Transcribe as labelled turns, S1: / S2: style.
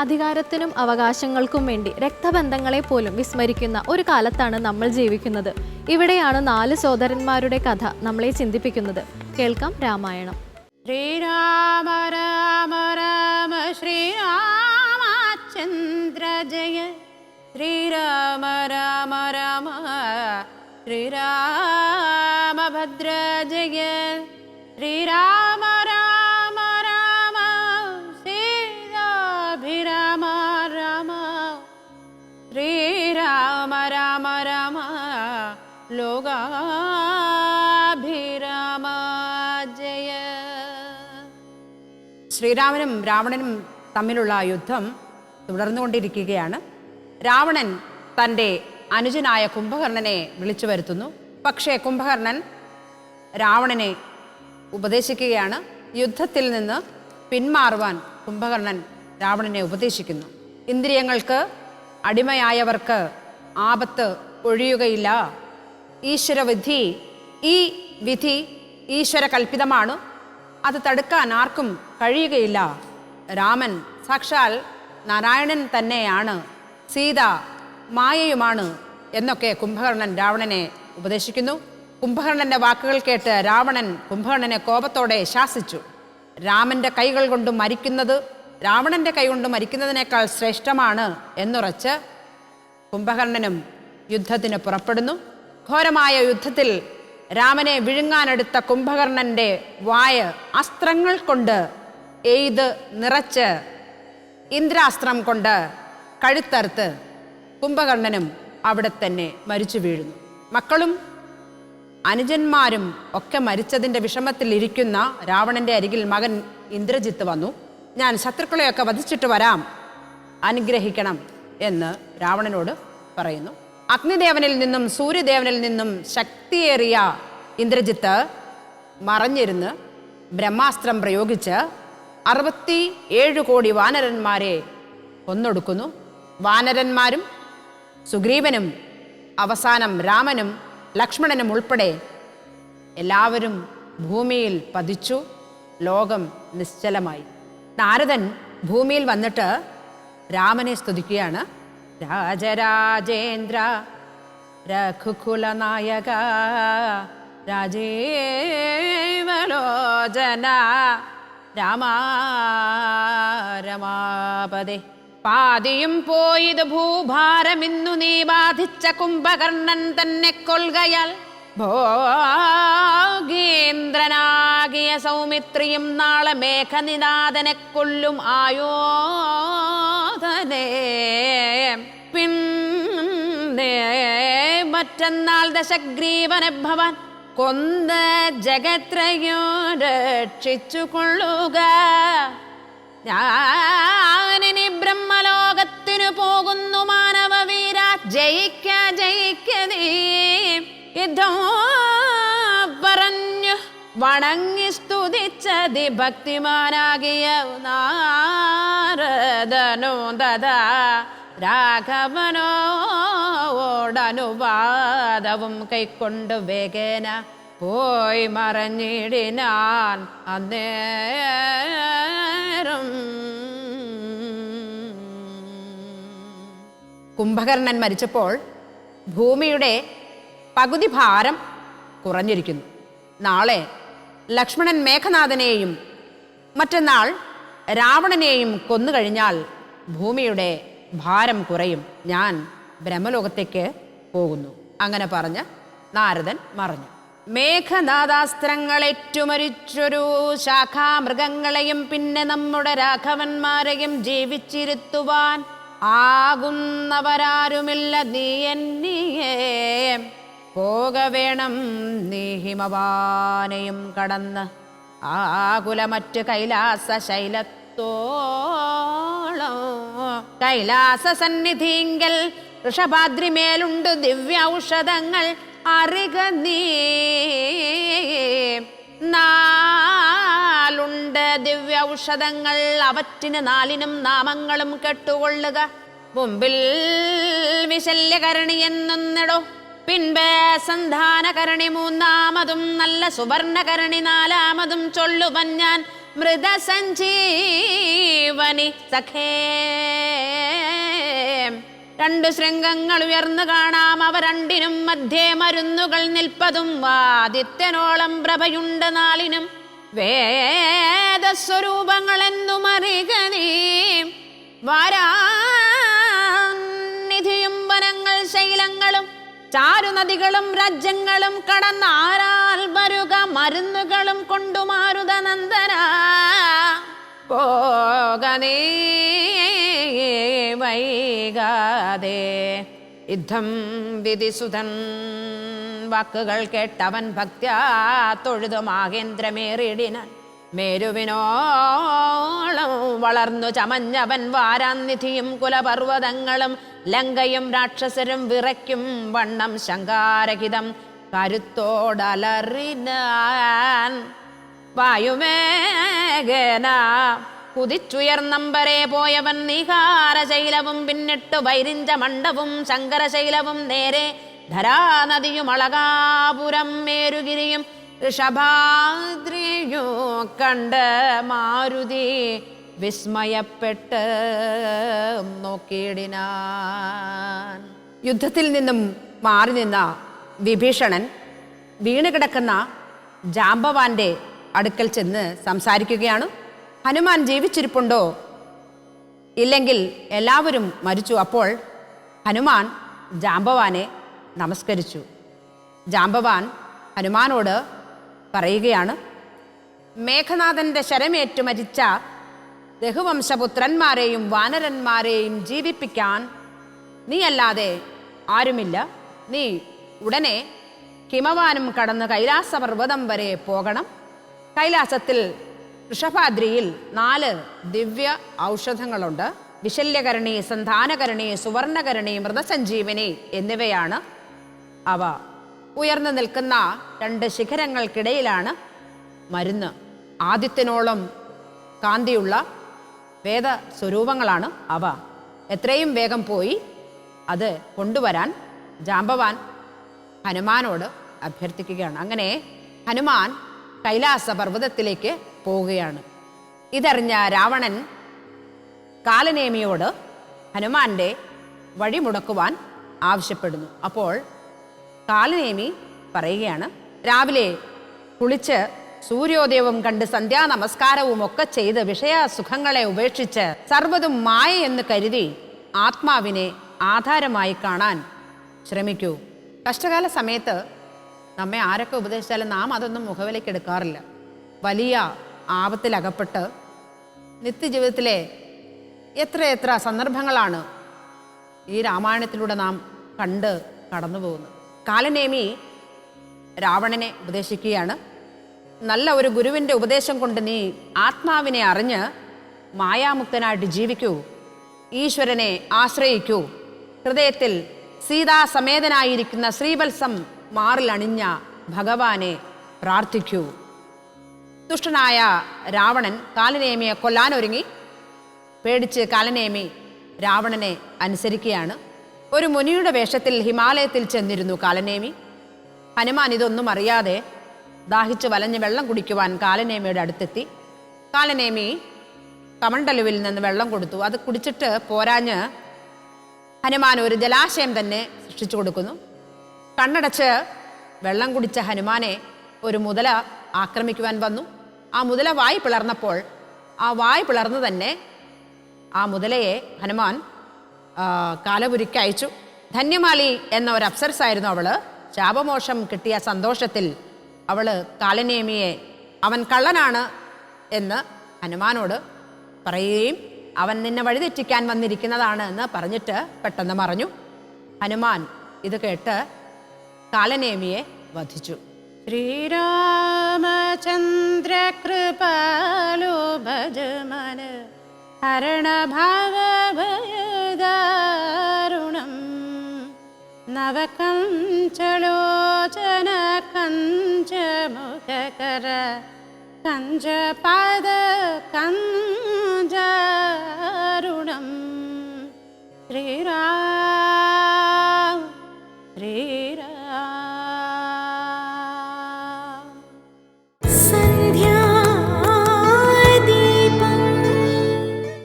S1: അധികാരത്തിനും അവകാശങ്ങൾക്കും വേണ്ടി രക്തബന്ധങ്ങളെ പോലും വിസ്മരിക്കുന്ന ഒരു കാലത്താണ് നമ്മൾ ജീവിക്കുന്നത്. ഇവിടെയാണ് നാല് സോദരന്മാരുടെ കഥ നമ്മളെ ചിന്തിപ്പിക്കുന്നത്. കേൾക്കാം രാമായണം.
S2: ശ്രീരാമ രാമ രാമ ശ്രീരാമചന്ദ്ര ജയ ശ്രീരാമ രാമ രാമ ശ്രീരാമഭദ്ര ജയ ശ്രീരാമ ശ്രീരാമനും രാവണനും തമ്മിലുള്ള യുദ്ധം തുടർന്നുകൊണ്ടിരിക്കുകയാണ്. രാവണൻ തന്റെ അനുജനായ കുംഭകർണനെ വിളിച്ചു വരുത്തുന്നു. പക്ഷേ കുംഭകർണൻ രാവണനെ ഉപദേശിക്കുകയാണ്. യുദ്ധത്തിൽ നിന്ന് പിന്മാറുവാൻ കുംഭകർണൻ രാവണനെ ഉപദേശിക്കുന്നു. ഇന്ദ്രിയങ്ങൾക്ക് അടിമയായവർക്ക് ആപത്ത് ഒഴിയുകയില്ല. ഈശ്വരവിധി ഈ വിധി ഈശ്വര കൽപ്പിതമാണ് അത് തടുക്കാൻ ആർക്കും കഴിയുകയില്ല. രാമൻ സാക്ഷാൽ നാരായണൻ തന്നെയാണ്. സീത മായയുമാണ് എന്നൊക്കെ കുംഭകർണൻ രാവണനെ ഉപദേശിക്കുന്നു. കുംഭകർണന്റെ വാക്കുകൾ കേട്ട് രാവണൻ കുംഭകർണനെ കോപത്തോടെ ശാസിച്ചു. രാമന്റെ കൈകൾ കൊണ്ട് മരിക്കുന്നത് രാവണന്റെ കൈ കൊണ്ട് മരിക്കുന്നതിനേക്കാൾ ശ്രേഷ്ഠമാണ് എന്നുറച്ച് കുംഭകർണനും യുദ്ധത്തിന് പുറപ്പെടുന്നു. ഘോരമായ യുദ്ധത്തിൽ രാമനെ വിഴുങ്ങാനെടുത്ത കുംഭകർണന്റെ വായ അസ്ത്രങ്ങൾ കൊണ്ട് എയ്ത് നിറച്ച് ഇന്ദ്രാസ്ത്രം കൊണ്ട് കഴുത്തറുത്ത് കുംഭകർണനും അവിടെ തന്നെ മരിച്ചു വീഴുന്നു. മക്കളും അനുജന്മാരും ഒക്കെ മരിച്ചതിന്റെ വിഷമത്തിൽ ഇരിക്കുന്ന രാവണന്റെ അരികിൽ മകൻ ഇന്ദ്രജിത്ത് വന്നു. ഞാൻ ശത്രുക്കളെയൊക്കെ വധിച്ചിട്ട് വരാം അനുഗ്രഹിക്കണം എന്ന് രാവണനോട് പറയുന്നു. അഗ്നിദേവനിൽ നിന്നും സൂര്യദേവനിൽ നിന്നും ശക്തിയേറിയ ഇന്ദ്രജിത്ത് മറഞ്ഞിരുന്ന് ബ്രഹ്മാസ്ത്രം പ്രയോഗിച്ച് അറുപത്തി ഏഴ് കോടി വാനരന്മാരെ കൊന്നൊടുക്കുന്നു. വാനരന്മാരും സുഗ്രീവനും അവസാനം രാമനും ലക്ഷ്മണനും ഉൾപ്പെടെ എല്ലാവരും ഭൂമിയിൽ പതിച്ചു. ലോകം നിശ്ചലമായി. നാരദൻ ഭൂമിയിൽ വന്നിട്ട് രാമനെ സ്തുതിക്കുകയാണ്. രാജരാജേന്ദ്ര രഘുകുല നായക രാജേവലോചന രാമ രമാപദേ പാതിയും പോയത് ഭൂഭാരമിന്നു നീ ബാധിച്ച കുംഭകർണൻ തന്നെ കൊൽകയാൽ ഭോഗേന്ദ്രനാകിയ സൗമിത്രിയും നാളെ മേഘനിനാഥനെ കൊല്ലും ആയോധനേ പിന്നേ മറ്റന്നാൾ ദശഗ്രീവനെ ഭവാൻ കൊന്ന ജഗത്രയോ രക്ഷിച്ചു കൊള്ളുക ഞാനിനി ബ്രഹ്മലോകത്തിനു പോകുന്നു മാനവ വീര ജയിക്ക ജയിക്ക നീ. വണങ്ങി സ്തുതിച്ചതി ഭക്തിമാനാകിയ നാരദനോ ദദാ രാഘവനോടനുവാദവും കൈക്കൊണ്ട് വേഗേന പോയി മറഞ്ഞിടിനാൻ അന്നേരം. കുംഭകർണൻ മരിച്ചപ്പോൾ ഭൂമിയുടെ പകുതി ഭാരം കുറഞ്ഞിരിക്കുന്നു. നാളെ ലക്ഷ്മണൻ മേഘനാഥനെയും മറ്റന്നാൾ രാവണനെയും കൊന്നുകഴിഞ്ഞാൽ ഭൂമിയുടെ ഭാരം കുറയും. ഞാൻ ബ്രഹ്മലോകത്തേക്ക് പോകുന്നു. അങ്ങനെ പറഞ്ഞ് നാരദൻ മറഞ്ഞു. മേഘനാഥാസ്ത്രങ്ങളേറ്റുമരിച്ചൊരു ശാഖാമൃഗങ്ങളെയും പിന്നെ നമ്മുടെ രാഘവന്മാരെയും ജീവിച്ചിരുത്തുവാൻ ആകുന്നവരാരുമില്ല നീ എന്നിയേ. പോക വേണം നീ ഹിമവാനയും കടന്ന് ആകുലമറ്റ് കൈലാസ ശൈലത്തോളം കൈലാസ സന്നിധിങ്കൽ ഋഷഭാദ്രിമേലുണ്ട് ദിവ്യ ഔഷധങ്ങൾ അറിക നീ. നാലുണ്ട് ദിവ്യ ഔഷധങ്ങൾ അവറ്റിന് നാലിനും നാമങ്ങളും കെട്ടുകൊള്ളുക. മുമ്പിൽ വിശല്യകരണി എന്നൊന്നിടോ പിൻപേ സന്ധാനകരണി മൂന്നാമതും നല്ല സുവർണകരണി നാലാമതും ചൊല്ലുവൻ ഞാൻ മൃതസഞ്ജീവനി സഖേ. രണ്ടു ശൃംഗങ്ങൾ ഉയർന്നു കാണാം അവ രണ്ടിനും മധ്യേ മരുന്നുകൾ നിൽപ്പതും ആദിത്യനോളം പ്രഭയുണ്ട് നാളിനും. വേദസ്വരൂപങ്ങളെന്നും അറിക നീ. വാരാനിധിയും വനങ്ങൾ ശൈലങ്ങളും ചാരുനദികളും രാജ്യങ്ങളും കടന്നാരാൽ വരുക മരുന്നുകളും കൊണ്ടുമാരുത നന്ദന. പോകനേ വൈകാതെ. യുദ്ധം വിധിസുതൻ വാക്കുകൾ കേട്ടവൻ ഭക്ത്യാ തൊഴുതു മാകേന്ദ്രമേറിടിനാൻ മേരുവിനോളം വളർന്നു ചമഞ്ഞവൻ വാരാന്നിധിയും കുലപർവതങ്ങളും ലങ്കയും രാക്ഷസരും വിറയ്ക്കും വണ്ണം ശങ്കാരഹിതം കരുത്തോടലറിനാൻ വായുമേഘന കുതിച്ചുയർന്നമ്പരെ പോയവൻ നിഹാരശൈലവും പിന്നിട്ട് വൈരിഞ്ച മണ്ഡവും ശങ്കരശൈലവും നേരെ ധരാനദിയും അളകാപുരം മേരുഗിരിയും ഋഷഭാദ്രിയോ കണ്ട് മാരുതി വിസ്മയപ്പെട്ട് നോക്കിയിടിനാൻ. യുദ്ധത്തിൽ നിന്നും മാറി നിന്ന വിഭീഷണൻ വീണുകിടക്കുന്ന ജാമ്പവാന്റെ അടുക്കൽ ചെന്ന് സംസാരിക്കുകയാണ്. ഹനുമാൻ ജീവിച്ചിരിപ്പുണ്ടോ? ഇല്ലെങ്കിൽ എല്ലാവരും മരിച്ചു. അപ്പോൾ ഹനുമാൻ ജാമ്പവാനെ നമസ്കരിച്ചു. ജാമ്പവാൻ ഹനുമാനോട് പറയുകയാണ്. മേഘനാഥന്റെ ശരമേറ്റു മരിച്ച രഘുവംശപുത്രന്മാരെയും വാനരന്മാരെയും ജീവിപ്പിക്കാൻ നീയല്ലാതെ ആരുമില്ല. നീ ഉടനെ ഹിമവാനം കടന്ന് കൈലാസപർവതം വരെ പോകണം. കൈലാസത്തിൽ ഋഷഭാദ്രിയിൽ നാല് ദിവ്യ ഔഷധങ്ങളുണ്ട്. വിശല്യകരണി സന്ധാനകരണി സുവർണകരണി മൃതസഞ്ജീവനി എന്നിവയാണ് അവ. ഉയർന്നു നിൽക്കുന്ന രണ്ട് ശിഖരങ്ങൾക്കിടയിലാണ് മരുന്ന്. ആദ്യത്തിനോളം കാന്തിയുള്ള വേദ സ്വരൂപങ്ങളാണ് അവ. എത്രയും വേഗം പോയി അത് കൊണ്ടുവരാൻ ജാമ്പവാൻ ഹനുമാനോട് അഭ്യർത്ഥിക്കുകയാണ്. അങ്ങനെ ഹനുമാൻ കൈലാസ പർവതത്തിലേക്ക് പോവുകയാണ്. ഇതറിഞ്ഞ രാവണൻ കാലനേമിയോട് ഹനുമാന്റെ വഴിമുടക്കുവാൻ ആവശ്യപ്പെടുന്നു. അപ്പോൾ കാലനേമി പറയുകയാണ്. രാവിലെ കുളിച്ച് സൂര്യോദയവും കണ്ട് സന്ധ്യാ നമസ്കാരവും ഒക്കെ ചെയ്ത് വിഷയസുഖങ്ങളെ ഉപേക്ഷിച്ച് സർവതും മായ എന്ന് കരുതി ആത്മാവിനെ ആധാരമായി കാണാൻ ശ്രമിക്കൂ. കഷ്ടകാല സമയത്ത് നമ്മെ ആരൊക്കെ ഉപദേശിച്ചാലും നാം അതൊന്നും മുഖവിലേക്ക് എടുക്കാറില്ല. വലിയ ആപത്തിലകപ്പെട്ട് നിത്യജീവിതത്തിലെ എത്ര എത്ര സന്ദർഭങ്ങളാണ് ഈ രാമായണത്തിലൂടെ നാം കണ്ട് കടന്നു പോകുന്നത് കാലനേമി രാവണനെ ഉപദേശിക്കുകയാണ്. നല്ല ഒരു ഗുരുവിന്റെ ഉപദേശം കൊണ്ട് നീ ആത്മാവിനെ അറിഞ്ഞ് മായാമുക്തനായിട്ട് ജീവിക്കൂ. ഈശ്വരനെ ആശ്രയിക്കൂ. ഹൃദയത്തിൽ സീതാസമേതനായിരിക്കുന്ന ശ്രീവത്സം മാറിലണിഞ്ഞ ഭഗവാനെ പ്രാർത്ഥിക്കൂ. ദുഷ്ടനായ രാവണൻ കാലനേമിയെ കൊല്ലാനൊരുങ്ങി. പേടിച്ച് കാലനേമി രാവണനെ അനുസരിക്കുകയാണ്. ഒരു മുനിയുടെ വേഷത്തിൽ ഹിമാലയത്തിൽ ചെന്നിരുന്നു കാലനേമി. ഹനുമാൻ ഇതൊന്നും അറിയാതെ ദാഹിച്ച് വലഞ്ഞ് വെള്ളം കുടിക്കുവാൻ കാലനേമിയുടെ അടുത്തെത്തി. കാലനേമി കമണ്ടലുവിൽ നിന്ന് വെള്ളം കൊടുത്തു. അത് കുടിച്ചിട്ട് പോരാഞ്ഞ് ഹനുമാൻ ഒരു ജലാശയം തന്നെ സൃഷ്ടിച്ചു കൊടുക്കുന്നു. കണ്ണടച്ച് വെള്ളം കുടിച്ച ഹനുമാനെ ഒരു മുതല ആക്രമിക്കുവാൻ വന്നു. ആ മുതല വായി പിളർന്നപ്പോൾ ആ വായി പിളർന്ന് തന്നെ ആ മുതലയെ ഹനുമാൻ കാലപുരിക്ക് അയച്ചു. ധന്യമാലി എന്ന ഒരു അപ്സരസായിരുന്നു അവൾ. ശാപമോഷം കിട്ടിയ സന്തോഷത്തിൽ അവൾ കാലനേമിയെ അവൻ കള്ളനാണ് എന്ന് ഹനുമാനോട് പറയുകയും അവൻ നിന്നെ വഴിതെറ്റിക്കാൻ വന്നിരിക്കുന്നതാണ് എന്ന് പറഞ്ഞിട്ട് പെട്ടെന്ന് മറഞ്ഞു. ഹനുമാൻ ഇത് കേട്ട് കാലനേമിയെ വധിച്ചു. ശ്രീരാമചന്ദ്ര കൃപാലോ ഭജമന ഹരണഭാവഭയദാരുണം नवकञ्चलोचन कञ्चमुखकर कञ्चपाद कञ्च